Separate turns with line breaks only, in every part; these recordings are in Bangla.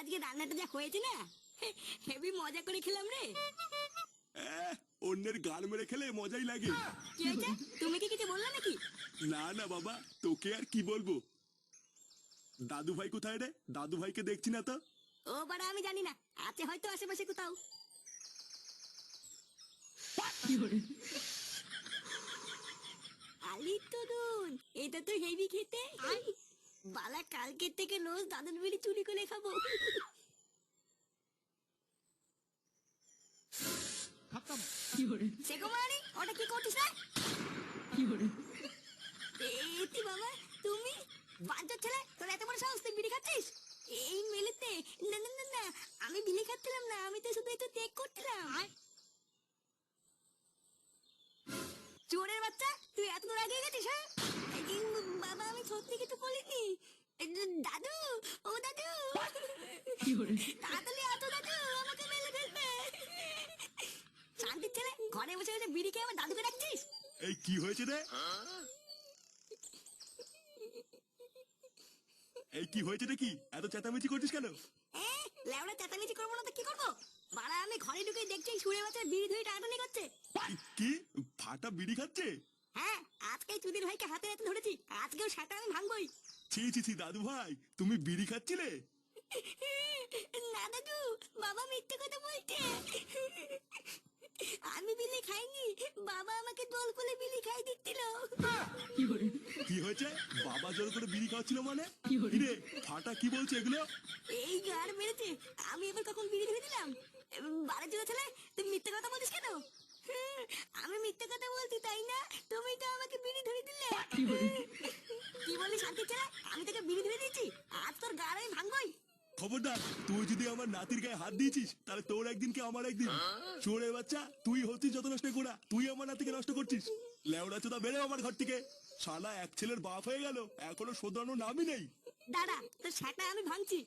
আজকে রান্নাটা যা হয়েছে না হেভি মজা করে খেলাম রে।
অন্যের গাল মেরে খেলে মজাই লাগে।
তুমি কি কিছু বললে নাকি?
না না বাবা তোকে আর কি বলব? দাদু ভাই কোথায় রে? দাদু ভাইকে দেখছি না তো।
ও বাড়া আমি জানি না। আছে হয়তো আশেপাশে কোথাও। আলি তরুণ এটা তো হেভি খেতে। বালা কালকের থেকে রোজ দাদুর বিড়ি চুরি করে খাব। সে কুমারী ওটা কি করছিস রে? এতি বাবা তুমি? বাঞ্চার ছেলে তোর এত বড় সাহস তুই বিড়ি খাচ্ছিস? এই মেলেতে না না না না আমি বিড়ি খাচ্ছিলাম না আমি তো শুধু একটু করছিলাম। চোরের বাচ্চা তুই এত দূর আগে গেছিস হ্যাঁ? আমি সত্যি কিছু বলিনি। দাদু ও দাদু। তাড়াতাড়ি আতো দাদু আমাকে মেলে ফেলবে। শান্তির ছেলে ঘরে বসে বসে বিড়ি খেয়ে আমার দাদুকে ডাকছিস?
এই কি হয়েছে রে? এই কি হয়েছে রে কি এত চেঁচামেচি করছিস কেন?
লেওড়া চেঁচামেচি করব না তো কি করব? বাড়া আমি ঘরে ঢুকে দেখছি সুরে বাচ্চা বিড়ি ধুয়ে টানাটানি করছে।
কি? ফাটা বিড়ি খাচ্ছে?
আজকে চুদির ভাইকে হাতে হাতে ধরেছি। আজকেও সেটা আমি ভাঙবই।
ছি ছি ছি দাদু ভাই তুমি বিড়ি খাচ্ছিলে?
না দাদু বাবা মিথ্যে কথা বলছে। আমি বিলি খাইনি বাবা আমাকে দোল করে বিলি খাই দিচ্ছিল।
কি হয়েছে? বাবা জোর করে বিড়ি খাওয়াচ্ছিল মানে? কি রে ফাটা কি বলছে এগুলো?
এই গার মেরেছে আমি এবার কখন বিড়ি ধরে দিলাম? বারে জোড়া ছেলে তুমি মিথ্যে কথা বলিস কেন? মিথ্যে কথা বলছি তাই না? তুমি তো আমাকে বিড়ি ধরে দিলে। কি বলি শান্তি ছেলে আমি তোকে বিড়ি ধরে দিয়েছি। আজ তোর গাড়ি ভাঙবই।
খবরদার তুই যদি আমার নাতির গায়ে হাত দিয়েছিস তাহলে তোর একদিন কি আমার একদিন? চোরের বাচ্চা তুই হচ্ছিস যত নষ্ট করা তুই আমার নাতিকে নষ্ট করছিস। লেওড়া চোদা বেরো আমার ঘর থেকে। শালা এক ছেলের বাপ হয়ে গেল এখনও শোধরানোর নামই নেই।
দাদা তোর সেটা আমি ভাঙছি।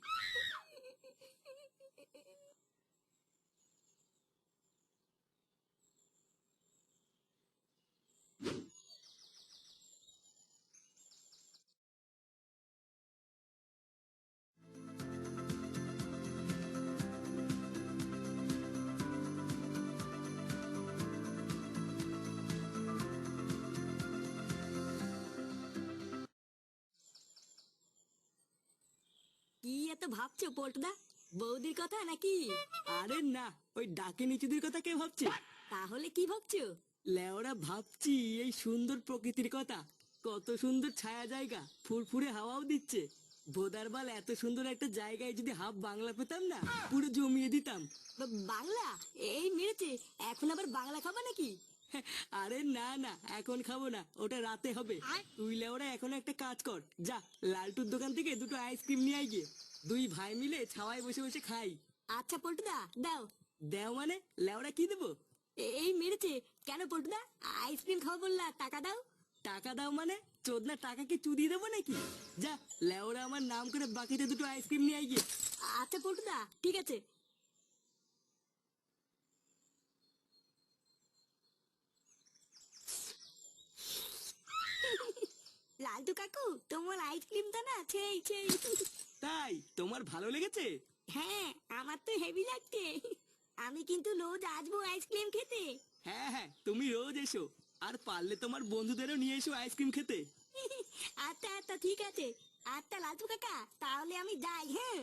কি এত ভাবছ পল্টুদা? বৌদির কথা নাকি?
আরে না ওই ডাকে নিচুদের কথা কে ভাবছে?
তাহলে কি ভাবছ?
লেওরা ভাবছি এই সুন্দর প্রকৃতির কথা। কত সুন্দর ছায়া জায়গা ফুরফুরে হাওয়াও দিচ্ছে। বোদারবাল এত সুন্দর একটা জায়গায় যদি হাফ বাংলা পেতাম না পুরো জমিয়ে দিতাম।
বাংলা? এই মেরেছে এখন আবার বাংলা খাবা নাকি?
আরে না না এখন খাব না ওটা রাতে হবে। তুই লেওরা এখন একটা কাজ কর। যা লালটুর দোকান থেকে দুটো আইসক্রিম নিয়ে আয় গিয়ে। দুই ভাই মিলে ছাওয়ায় বসে বসে খাই।
আচ্ছা পল্টুদা দাও।
দেও মানে? লেওরা কি দেবো?
এই মেরেছে। কেন পল্টুদা? আইসক্রিম খাওয়া বললা টাকা দাও।
টাকা দাও মানে? চোদনা টাকা কি চুদি দেবো নাকি? যা লেওরা আমার নাম করে বাকিতে দুটো আইসক্রিম নিয়ে আয় গিয়ে।
আচ্ছা পল্টুদা ঠিক আছে। লালটু কাকু তোমার আইসক্রিমটা না সেই সেই।
তাই? তোমার ভালো লেগেছে?
হ্যাঁ আমার তো হেভি লাগছে। আমি কিন্তু রোজ আসব আইসক্রিম খেতে।
হ্যাঁ হ্যাঁ তুমি রোজ এসো। আর পারলে তোমার বন্ধুদেরও নিয়ে এসো আইসক্রিম খেতে।
আচ্ছা আচ্ছা ঠিক আছে। আচ্ছা লালটু কাকা তাহলে আমি যাই হ্যাঁ।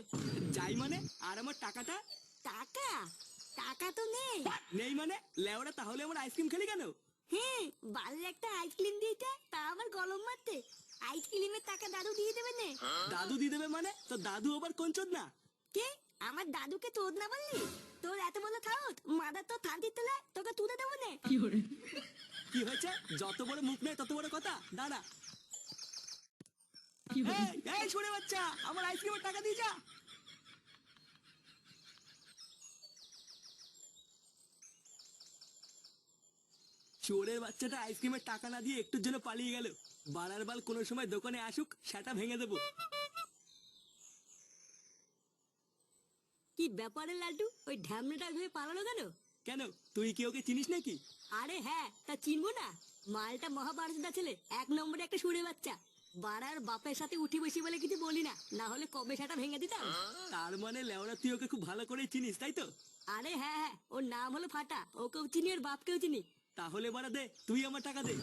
যাই মানে? আর আমার টাকাটা?
টাকা? টাকা তো নেই।
নেই মানে? লেওরা তাহলে আমার আইসক্রিম খেলি কেন?
হ্যাঁ বাড়ির একটা আইসক্রিম দিয়েছে তা আমার গলম মারতে। আইসক্রিমের টাকা দাদু দিয়ে দেবে নে।
দাদু দিয়ে দেবে মানে? তো দাদু আবার কোন চোদ না
কে? আমার দাদুকে তোদ না বললি? তোর এত বড় খাওত মাদার তো থান্তির তোলে তোকে তুলে দেবো নে।
কি হয়েছে? যত বড় মুখ নেই তত বড় কথা? দাঁড়া। এই, এই শুনে বাচ্চা আমার আইসক্রিমের টাকা দিয়ে যা। চোরের বাচ্চাটা আইসক্রিমের টাকা না দিয়ে একটুর জন্য পালিয়ে গেল। বাড়ার বাল কোনো সময় দোকানে আসুক সেটা ভেঙে দেবো।
কি ব্যাপারে লালটু? ওই ঢ্যামনাটা ভেবে পালালো কেন?
কেন? তুই কি ওকে চিনিস নাকি?
আরে হ্যাঁ তা চিনবো না। মালটা মহাভারতদা ছেলে এক নম্বরে একটা সুরে বাচ্চা। বাড়ার বাপের সাথে উঠি বসি বলে কিছু বলি না না হলে কবে সেটা ভেঙে দিতাম?
তার মানে লেওরা তুই ওকে খুব ভালো করে চিনিস তাই তো?
আরে হ্যাঁ হ্যাঁ ওর নাম হলো ফাটা। ওকেও চিনি ওর বাপকেও চিনি।
তাহলে বাড়া দে তুই আমার টাকা দে।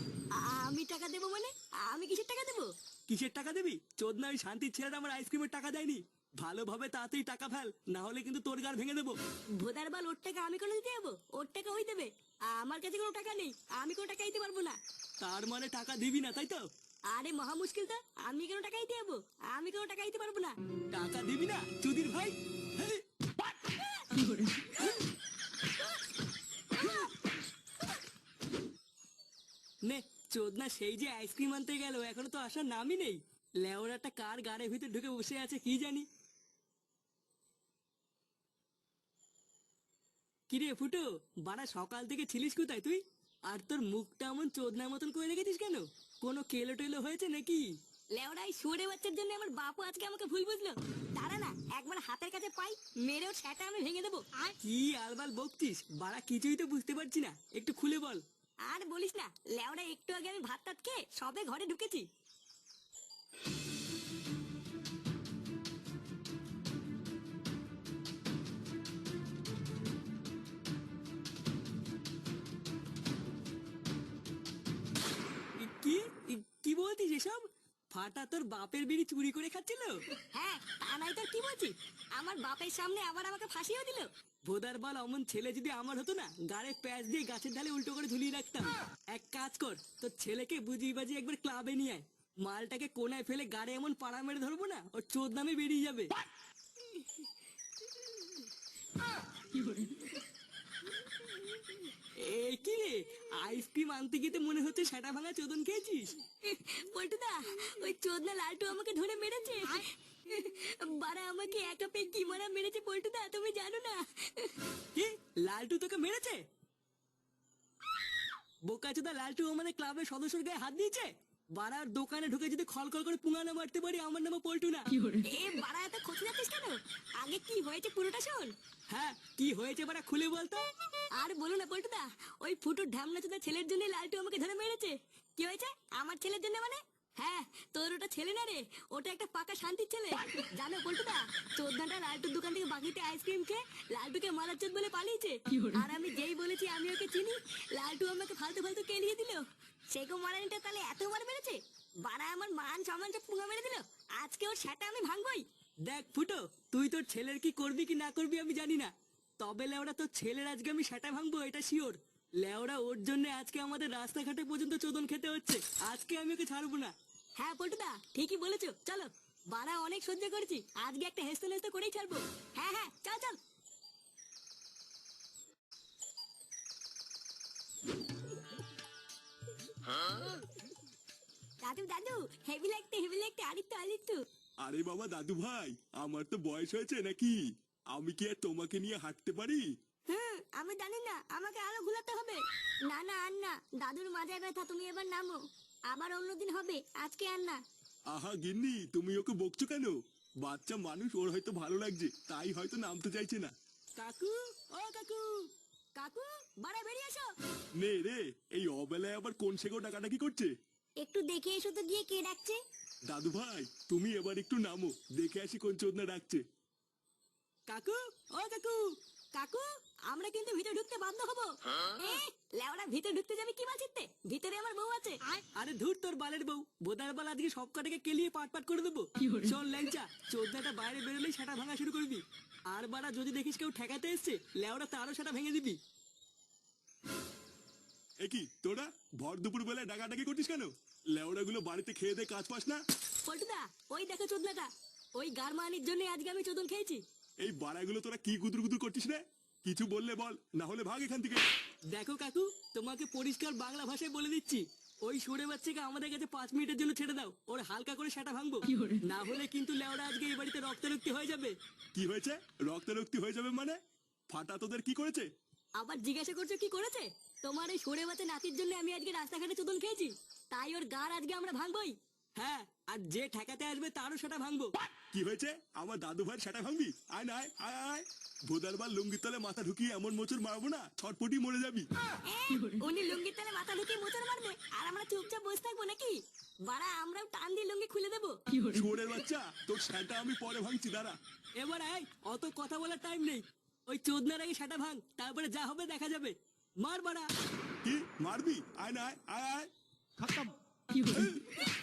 আমি টাকা দেবো মানে? আমি কিসের টাকা দেবো?
কিসের টাকা দিবি? চোদ না ওই শান্তির ছেলেটা আমার আইসক্রিমের টাকা দেয়নি। ভালোভাবে তাড়াতাড়ি টাকা ফেল না হলে কিন্তু তোর গার ভেঙে দেবো।
ভোদার বাল ওর টাকা আমি কোনো দিতে যাব? ওর টাকা ওই দেবে আমার কাছে কোনো টাকা নেই। আমি কোনো টাকা দিতে পারব না।
তার মানে টাকা দিবি না তাই তো?
আরে মহা মুশকিল তো আমি কেন টাকা দিতে যাব? আমি কোনো টাকা দিতে পারব না।
টাকা দিবি না চুদির ভাই হেই, নে চোদনা সেই যে আইসক্রিম আনতে গেল এখনও তো আসার নামই নেই। লেওরাটা কার গাড়ির ভিতর ঢুকে বসে আছে কি জানি। কিরে ফুটো বাড়া সকাল থেকে ছিলিস কোথায় তুই? আর তোর মুখটা এমন চোদনার মতন করে রেখেছিস কেন? কোনো কেলো টেলো হয়েছে নাকি?
লেওড়াই সরে বাচ্চার জন্য আমার বাপু আজকে আমাকে ভুল বুঝলো। দাঁড়া না একবার হাতের কাছে পাই মেরেও সেটা আমি ভেঙে দেবো।
কি আলবাল বকছিস? বাড়া কিছুই তো বুঝতে পারছি না। একটু খুলে বল।
আর বলিস না, লেওরা একটু আগে আমি ভাত টাত খেয়ে সবে ঘরে ঢুকেছি।
কি? কি বলতিস এসব? ফাটা তোর বাপের বিড়ি চুরি করে খাচ্ছিল?
হ্যাঁ তা নাই তো কি বলছি? আমার বাপের সামনে আবার আমাকে ফাঁসিও দিল।
ভোদার বল অমন ছেলে যদি আমার হতো না গাড়ে প্যাচ দিয়ে গাছের ঢালে উল্টো করে ঝুলিয়ে রাখতাম। এক কাজ কর তোর ছেলেকে বুঝিয়ে বাজিয়ে একবার ক্লাবে নিয়ে আয়। মালটাকে কোনায় ফেলে গাড়ে এমন পাড়া মেরে ধরবো না ওর চোদ নামে বেরিয়ে যাবে। এ কি? রে আইসক্রিম আনতে গিয়ে তো মনে হচ্ছে সেটা ভাঙা চোদন খেয়েছিস।
পল্টুদা ওই চোদনা লালটু আমাকে ধরে মেরেছে। বারা আমাকে একা পেয়ে কি মারা মেরেছে পল্টুদা তুমি জানো না।
কি? লালটু তোকে মেরেছে? বোকাচোদা লালটু আমাদের ক্লাবের সদস্যর গায়ে হাত দিয়েছে? বাড়ার দোকানে ঢুকে যদি খলখল করে পুঙ্গানো মারতে পারি আমার নামে পল্টু না।
এ বারা এত খোঁজ যাচ্ছিস কেন? আগে কি হয়েছে পুরোটা শোন।
হ্যাঁ কি হয়েছে বাড়া খুলে বলতো
আর বলো না পল্টুদা ওই ফুটুর ঢামনা চোদা ছেলের জন্য লালটু আমাকে ধরে মেরেছে। কি হয়েছে? আমার ছেলের জন্য মানে? হ্যাঁ তোর ওটা ছেলে না রে ওটা একটা পাকা শান্তির ছেলে। জানো পল্টুদা চোদ্দাটা লালটুর দোকান থেকে বাকিতে আইসক্রিম খেয়ে লালটুকে মারার চোদ বলে পালিয়েছে। আর আমি যেই বলেছি আমি ওকে চিনি লালটু আমাকে ফালতু ফালতু কেলিয়ে দিল। মারানিটা তাহলে এত মার মেরেছে? বাড়া আমার মান সম্মান সব পুঙ্গা মেরে দিল। আজকে ওর সেটা আমি ভাঙবই।
দেখ ফুটো তুই তোর ছেলের কি করবি কি না করবি আমি জানি না। তবে লেওড়া তোর ছেলের আজকে আমি সেটা ভাঙবো এটা শিওর লেওড়া ওর জন্য আজকে আমাদের রাস্তাঘাটে পর্যন্ত চোদন খেতে হচ্ছে। আজকে আমি ওকে ছাড়বো না।
হ্যাঁ পল্টুদা ঠিকই বলেছ। চলো বাড়া অনেক সহ্য করেছি। আজকে একটা হেসতে হেসতে করেই ছাড়বো। হ্যাঁ হ্যাঁ চল চল। দাদু দাদু হেভি লাগতে হেভি লাগতে আরিত্য আরিত্য
আরে বাবা দাদু ভাই আমার তো বয়স হয়েছে নাকি? আমি কি আর তোমাকে নিয়ে হাঁটতে পারি?
হুম আমি জানি না আমাকে আরও ঘুলাতে হবে। না না আর না দাদুর মাজায় ব্যথা তুমি এবার নামো। আবার অন্যদিন হবে আজকে আর না।
আহা গিন্নি তুমি ওকে বকছো কেন? বাচ্চা মানুষ ওর হয়তো ভালো লাগছে তাই হয়তো নামতে চাইছে না।
কাকু ও কাকু
কাকু বাড়া বেরিয়ে এসো।
নে রে এই অবেলায় আবার কোন সেগো ডাকাডাকি করছে?
একটু দেখে এসো তো গিয়ে কে ডাকছে।
দাদু ভাই তুমি এবার একটু নামো দেখে আসি কোন চোদনা ডাকছে।
কাকু ও কাকু
কাকু আমরা কিন্তু ভিতরে ঢুকতে বাধ্য হব। এ, লেওরা ভিতরে ঢুকতে যাবে কি বাঁচিতে ভিতরে আমার বউ আছে।
আরে ধুর তোর বালের বউ বোদার বাল আজকে সব কটাকে কেলিয়ে পাট পাট করে দেবো। শোন ল্যাংচা চোদ্দাটা বাইরে বেরোলেই সেটা ভাঙা শুরু করবি। আর বারা যদি দেখিস কেউ ঠেকাতে এসছে লেওরা তারও সেটা ভেঙে দিবি।
এ কি তোরা? ভর দুপুর বেলায় ডাকাডাকি করছিস কেন? লেওড়া গুলো বাড়িতে খেয়ে দে কাজ পাস না?
পল্টুদা ওই দেখো চোদনাটা। ওই গারমানির জন্য আজকে আমি চোদন খেয়েছি।
এই বাড়াগুলো তোরা কি গুদুর গুদুর করছিস রে? কিছু বললে বল না হলে ভাগ এখান থেকে।
দেখো কাকু তোমাকে পরিষ্কার বাংলা ভাষায় বলে দিচ্ছি। ওই সরে বাচ্চাকে আমাদের কাছে পাঁচ মিনিটের জন্য ছেড়ে দাও। ওর হালকা করে সেটা ভাঙবো। না হলে কিন্তু লেওরা আজকে এই বাড়িতে রক্তারক্তি হয়ে যাবে।
কি হয়েছে? রক্তারক্তি হয়ে যাবে মানে? ফাটা তোদের কি করেছে?
আবার জিজ্ঞাসা করছ কি করেছে? তোমার এই সরে বাচ্চা নাতির জন্য আমি আজকে রাস্তাঘাটে চুদন খেয়েছি। তাই ওর গার আজকে আমরা ভাঙবই।
হ্যাঁ আর যে ঠেকাতে আসবে তারও সেটা ভাঙবো।
কি হয়েছে? আমার দাদু ভাই সেটা ভাঙবি? আয় না আয় আয় আয় ভোদারবার লুঙ্গির তলে মাথা ঢুকিয়ে এমন মোচর মারবো না ছটপটি মরে যাবি।
উনি লুঙ্গির তলে মাথা ঢুকিয়ে মোচর মারবে আর আমরা চুপচাপ বসে থাকব নাকি? বাড়া আমরাও টান দিয়ে লুঙ্গি খুলে দেবো।
শুয়োরের বাচ্চা তোর সেটা আমি পরে ভাঙছি দাঁড়া।
এবার আয় অত কথা বলার টাইম নেই। ওই চোদনার আগে সেটা ভাঙ তারপরে যা হবে দেখা যাবে। মার বাড়া।
কি? মারবি? আয় না আয় আয় কি
খতম